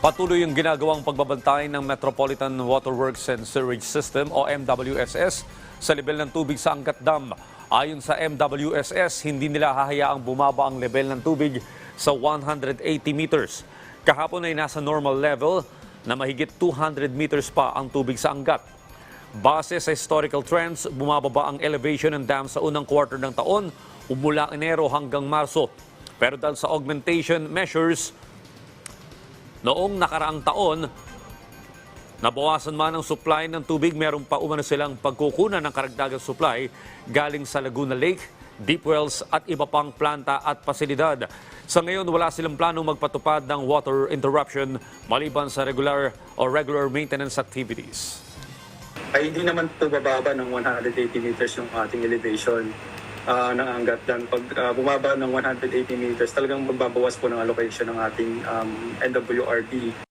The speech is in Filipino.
Patuloy yung ginagawang pagbabantay ng Metropolitan Waterworks and Sewerage System o MWSS sa level ng tubig sa Angkat Dam. Ayon sa MWSS, hindi nila hahayaang bumaba ang level ng tubig sa 180 meters. Kahapon ay nasa normal level na mahigit 200 meters pa ang tubig sa Angat. Base sa historical trends, bumababa ang elevation ng dam sa unang quarter ng taon, umula Enero hanggang Marso. Pero dahil sa augmentation measures, noong nakaraang taon, nabawasan man ang supply ng tubig, meron pa umano silang pagkukunan ng karagdagang supply galing sa Laguna Lake, deep wells at iba pang planta at pasilidad. Sa ngayon, wala silang planong magpatupad ng water interruption maliban sa regular o regular maintenance activities. ay hindi naman po bababa ng 180 meters yung ating elevation ah, ng Angat Dam. Pag ah, bumaba ng 180 meters, talagang magbabawas po ng allocation ng ating um, NWRB.